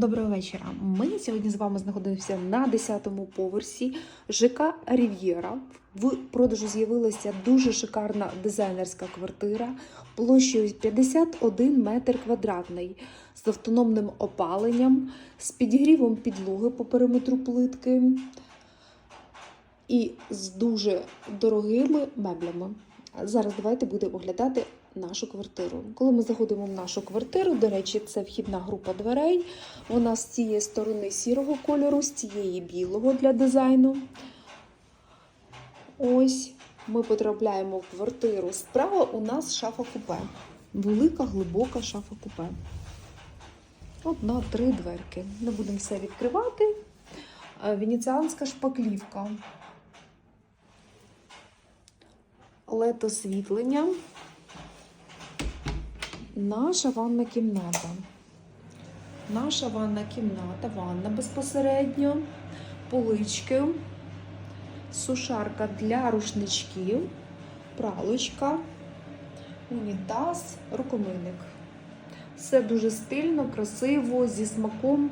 Доброго вечора. Ми сьогодні з вами знаходимося на 10-му поверсі ЖК Рів'єра. В продажу з'явилася дуже шикарна дизайнерська квартира площею 51 метр квадратний з автономним опаленням, з підігрівом підлоги по периметру плитки і з дуже дорогими меблями. Зараз давайте будемо оглядати нашу квартиру. Коли ми заходимо в нашу квартиру, до речі, це вхідна група дверей. Вона з цієї сторони сірого кольору, з цієї білого для дизайну. Ось ми потрапляємо в квартиру. Справа у нас шафа купе. Велика, глибока шафа купе. Одна, три дверки. Не будемо все відкривати. Е, Венеціанська шпаклівка. LED освітлення. Наша ванна кімната. Наша ванна кімната, ванна безпосередньо, полички, сушарка для рушничків, пралочка, унітаз, рукомийник. Все дуже стильно, красиво, зі смаком.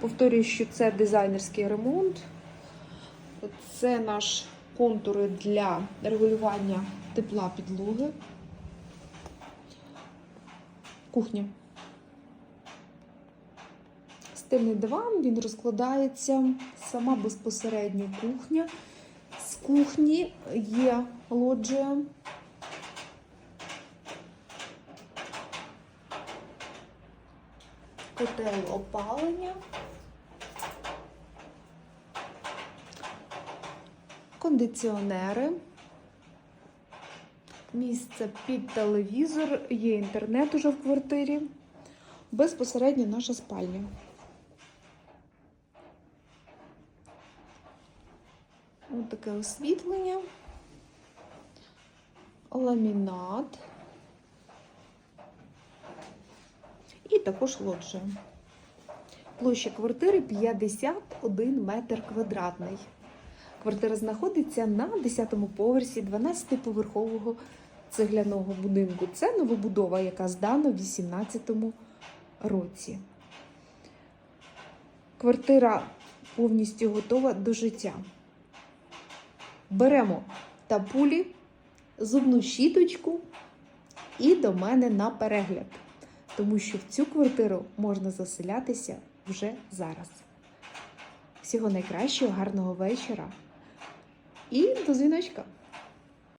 Повторюю, що це дизайнерський ремонт. Це наш контури для регулювання тепла підлоги. Кухня. Стильний диван, він розкладається. Сама безпосередньо кухня. З кухні є лоджія. Котел опалення. Кондиціонери. Місце під телевізор, є інтернет уже в квартирі. Безпосередньо наша спальня. Ось таке освітлення, ламінат і також лоджія. Площа квартири 51 метр квадратний. Квартира знаходиться на 10-му поверсі 12-поверхового цегляного будинку. Це новобудова, яка здана в 18-му році. Квартира повністю готова до життя. Беремо тапулі, зубну щіточку і до мене на перегляд, тому що в цю квартиру можна заселятися вже зараз. Всього найкращого, гарного вечора і до!